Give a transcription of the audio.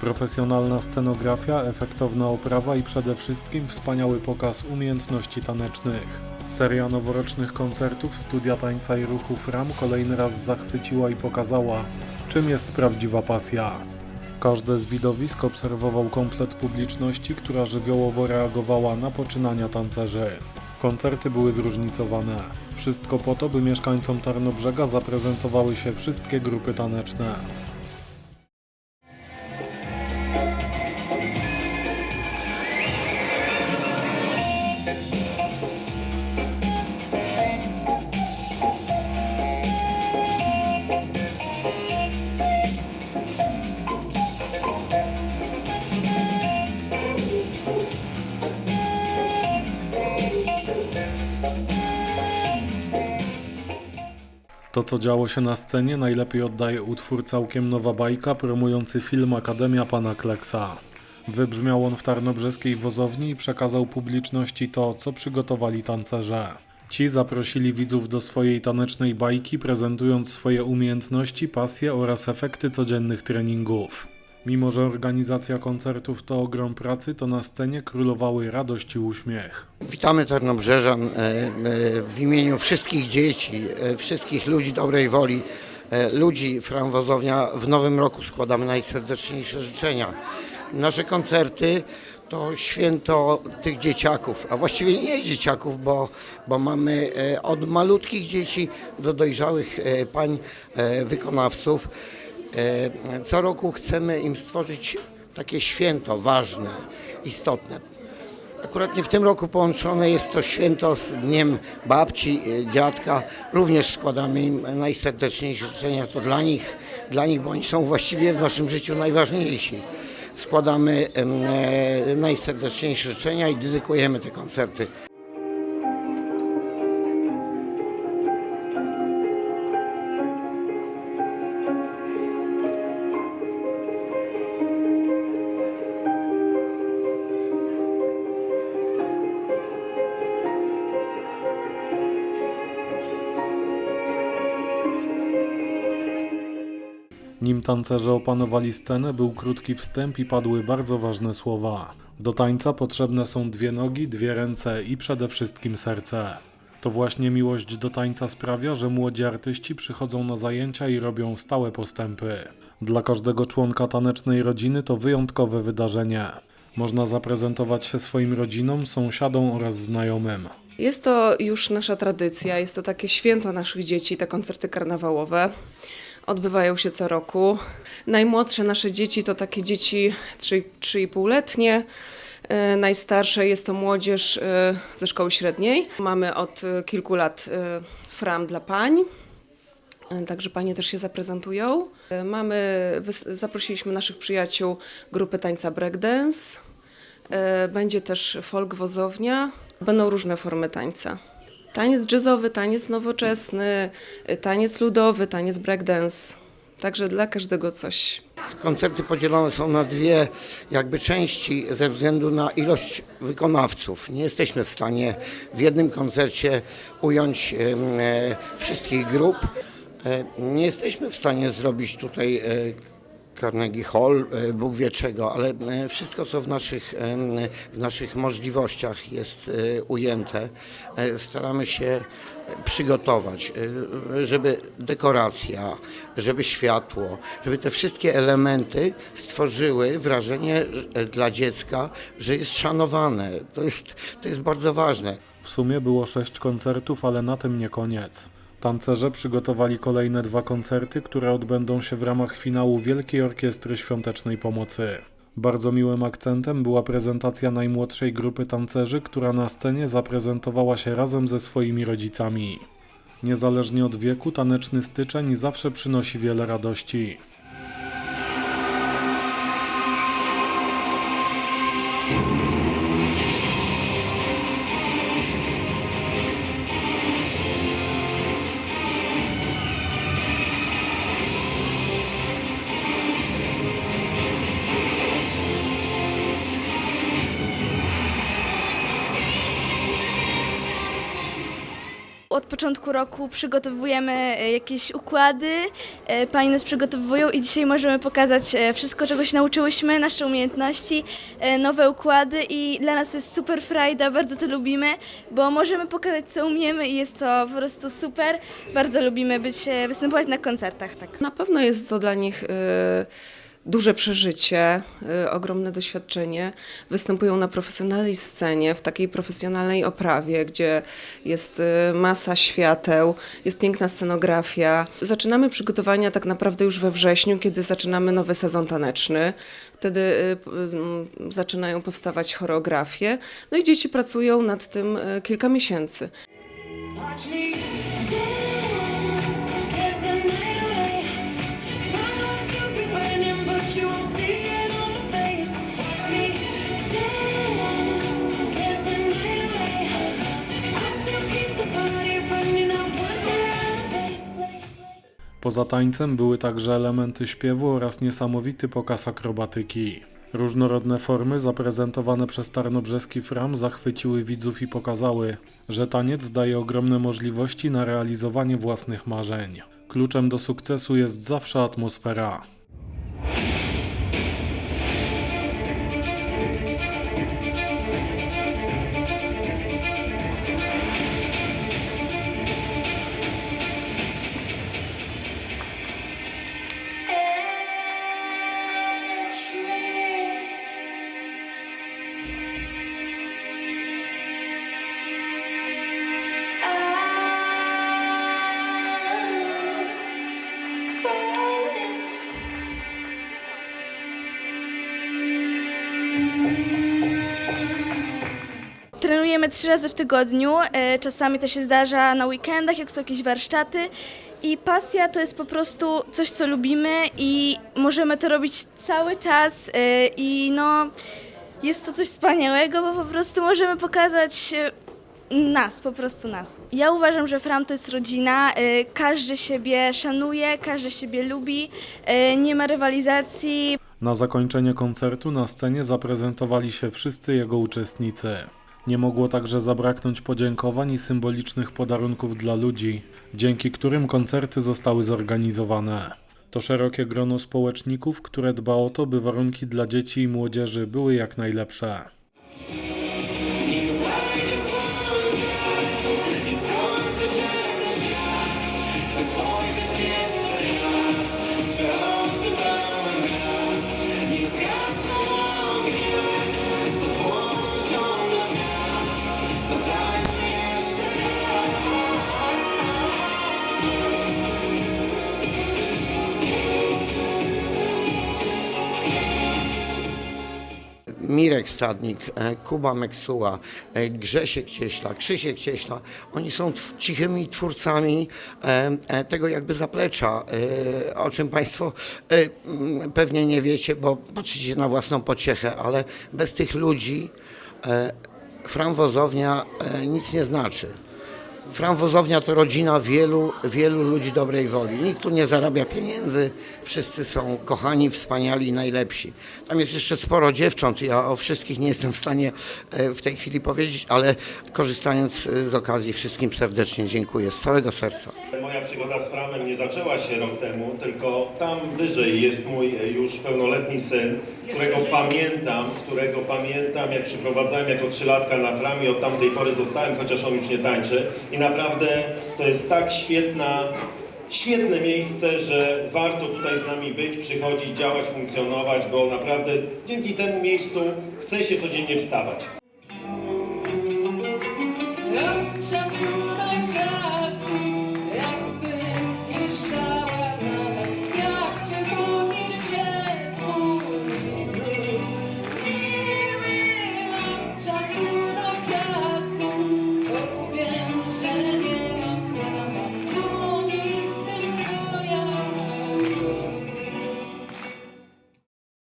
Profesjonalna scenografia, efektowna oprawa i przede wszystkim wspaniały pokaz umiejętności tanecznych. Seria noworocznych koncertów Studia Tańca i Ruchu FRAM kolejny raz zachwyciła i pokazała, czym jest prawdziwa pasja. Każde z widowisk obserwował komplet publiczności, która żywiołowo reagowała na poczynania tancerzy. Koncerty były zróżnicowane. Wszystko po to, by mieszkańcom Tarnobrzega zaprezentowały się wszystkie grupy taneczne. To, co działo się na scenie, najlepiej oddaje utwór Całkiem Nowa Bajka promujący film Akademia Pana Kleksa. Wybrzmiał on w tarnobrzeskiej wozowni i przekazał publiczności to, co przygotowali tancerze. Ci zaprosili widzów do swojej tanecznej bajki, prezentując swoje umiejętności, pasje oraz efekty codziennych treningów. Mimo, że organizacja koncertów to ogrom pracy, to na scenie królowały radość i uśmiech. Witamy Tarnobrzeżan e, e, w imieniu wszystkich dzieci, e, wszystkich ludzi dobrej woli, ludzi Fram Wozownia. W nowym roku składamy najserdeczniejsze życzenia. Nasze koncerty to święto tych dzieciaków, a właściwie nie dzieciaków, bo, bo mamy e, od malutkich dzieci do dojrzałych e, pań e, wykonawców. Co roku chcemy im stworzyć takie święto ważne, istotne. Akurat nie w tym roku połączone jest to święto z Dniem Babci, Dziadka. Również składamy im najserdeczniejsze życzenia. To dla nich, dla nich, bo oni są właściwie w naszym życiu najważniejsi. Składamy e, najserdeczniejsze życzenia i dedykujemy te koncerty. Nim tancerze opanowali scenę, był krótki wstęp i padły bardzo ważne słowa. Do tańca potrzebne są dwie nogi, dwie ręce i przede wszystkim serce. To właśnie miłość do tańca sprawia, że młodzi artyści przychodzą na zajęcia i robią stałe postępy. Dla każdego członka tanecznej rodziny to wyjątkowe wydarzenie. Można zaprezentować się swoim rodzinom, sąsiadom oraz znajomym. Jest to już nasza tradycja, jest to takie święto naszych dzieci, te koncerty karnawałowe. Odbywają się co roku. Najmłodsze nasze dzieci to takie dzieci 3 3,5-letnie. E, Najstarsze jest to młodzież e, ze szkoły średniej. Mamy od e, kilku lat fram dla pań. Także panie też się zaprezentują. Mamy, zaprosiliśmy naszych przyjaciół grupy tańca breakdance. Będzie też folk wozownia. Będą różne formy tańca. Taniec jazzowy, taniec nowoczesny, taniec ludowy, taniec breakdance. Także dla każdego coś. Koncerty podzielone są na dwie jakby części ze względu na ilość wykonawców. Nie jesteśmy w stanie w jednym koncercie ująć e, wszystkich grup. E, nie jesteśmy w stanie zrobić tutaj e, Carnegie Hall, e, Bóg wie czego, ale e, wszystko co w naszych, em, w naszych możliwościach jest e, ujęte, e, staramy się przygotować, e, żeby dekoracja, żeby światło, żeby te wszystkie elementy stworzyły wrażenie że- dla dziecka, że jest szanowane. To jest, to jest bardzo ważne. W sumie było sześć koncertów, ale na tym nie koniec. Tancerze przygotowali kolejne dwa koncerty, które odbędą się w ramach finału Wielkiej Orkiestry Świątecznej Pomocy. Bardzo miłym akcentem była prezentacja najmłodszej grupy tancerzy, która na scenie zaprezentowała się razem ze swoimi rodzicami. Niezależnie od wieku, taneczny styczeń zawsze przynosi wiele radości. Od początku roku przygotowujemy e, jakieś układy, e, pani nas przygotowują i dzisiaj możemy pokazać e, wszystko, czego się nauczyłyśmy, nasze umiejętności, nowe układy i dla nas to jest super frajda, bardzo to lubimy, bo możemy pokazać co umiemy i jest to po prostu super. Bardzo lubimy być, występować na koncertach. Tak. Na pewno jest to dla nich y, duże przeżycie, y, ogromne doświadczenie. Występują na profesjonalnej scenie, w takiej profesjonalnej oprawie, gdzie jest y, masa świateł, jest piękna scenografia. Zaczynamy przygotowania tak naprawdę już we wrześniu, kiedy zaczynamy nowy sezon taneczny. Wtedy y, zaczynają powstawać choreografie. No i dzieci pracują nad tym kilka miesięcy. Watch me Poza tańcem były także elementy śpiewu oraz niesamowity pokaz akrobatyki. Różnorodne formy zaprezentowane przez Tarnobrzeski Fram zachwyciły widzów i pokazały, że taniec daje ogromne możliwości na realizowanie własnych marzeń. Kluczem do sukcesu jest zawsze atmosfera. Trenujemy trzy razy w tygodniu, e, czasami to się zdarza na weekendach, jak są jakieś warsztaty. I pasja to jest po prostu coś, co lubimy i możemy to robić cały czas e, i no jest to coś wspaniałego, bo po prostu możemy pokazać e, nas, po prostu nas. Ja uważam, że Fram to jest rodzina, każdy siebie szanuje, każdy siebie lubi, nie ma rywalizacji, Na zakończenie koncertu na scenie zaprezentowali się wszyscy jego uczestnicy. Nie mogło także zabraknąć podziękowań i symbolicznych podarunków dla ludzi, dzięki którym koncerty zostały zorganizowane. To szerokie grono społeczników, które dba o to, by warunki dla dzieci i młodzieży były jak najlepsze. Mirek Stadnik, e, Kuba Meksuła, e, Grzesiek Cieśla, Krzysiek Cieśla, oni są cichymi twórcami e, tego jakby zaplecza, o czym Państwo pewnie nie wiecie, bo patrzycie na własną pociechę, ale bez tych ludzi Fram Wozownia e, nic nie znaczy. Fram Wozownia to rodzina wielu, wielu ludzi dobrej woli. Nikt tu nie zarabia pieniędzy, wszyscy są kochani, wspaniali, najlepsi. Tam jest jeszcze sporo dziewcząt, ja o wszystkich nie jestem w stanie e, w tej chwili powiedzieć, ale korzystając e, z okazji wszystkim serdecznie dziękuję z całego serca. Moja przygoda z Framem nie zaczęła się rok temu, tylko tam wyżej jest mój e, już pełnoletni syn, którego pamiętam, którego pamiętam jak przyprowadzałem jako trzylatka na Fram i od tamtej pory zostałem, chociaż on już nie tańczy. I naprawdę to jest tak świetna, świetne miejsce, że warto tutaj z nami być, przychodzić, działać, funkcjonować, bo naprawdę dzięki temu miejscu chce się codziennie wstawać. Od czasu na czas